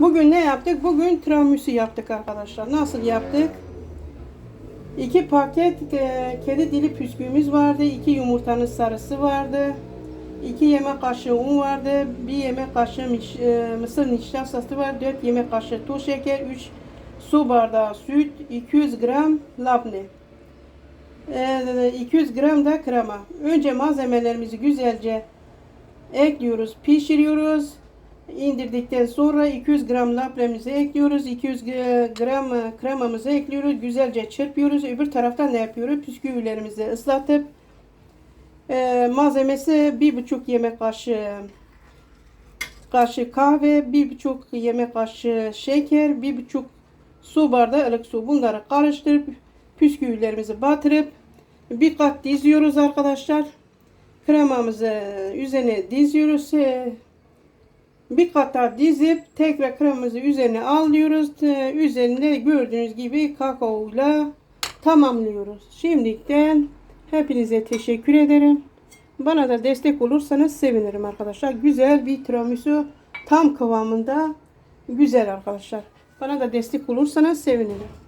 Bugün ne yaptık? Bugün tiramisu yaptık arkadaşlar. Nasıl yaptık? İki paket e, kedi dili püskümüz vardı. iki yumurtanın sarısı vardı. 2 yemek kaşığı un vardı. 1 yemek kaşığı miş- e, mısır nişastası var. 4 yemek kaşığı toz şeker. 3 su bardağı süt. 200 gram labne. E, 200 gram da krema. Önce malzemelerimizi güzelce ekliyoruz, pişiriyoruz. İndirdikten sonra 200 gram labnemizi ekliyoruz. 200 g- gram e, kremamızı ekliyoruz. Güzelce çırpıyoruz. Öbür taraftan ne yapıyoruz? Bisküvilerimizi ıslatıp e, malzemesi bir buçuk yemek kaşığı kaşığı kahve, bir buçuk yemek kaşığı şeker, bir buçuk su bardağı ılık su. Bunları karıştırıp püsküvilerimizi batırıp bir kat diziyoruz arkadaşlar. Kremamızı üzerine diziyoruz. Bir kat daha dizip tekrar kremamızı üzerine alıyoruz. E, Üzerinde gördüğünüz gibi kakaoyla tamamlıyoruz. Şimdiden hepinize teşekkür ederim. Bana da destek olursanız sevinirim arkadaşlar. Güzel bir tiramisu tam kıvamında güzel arkadaşlar. Bana da destek olursanız sevinirim.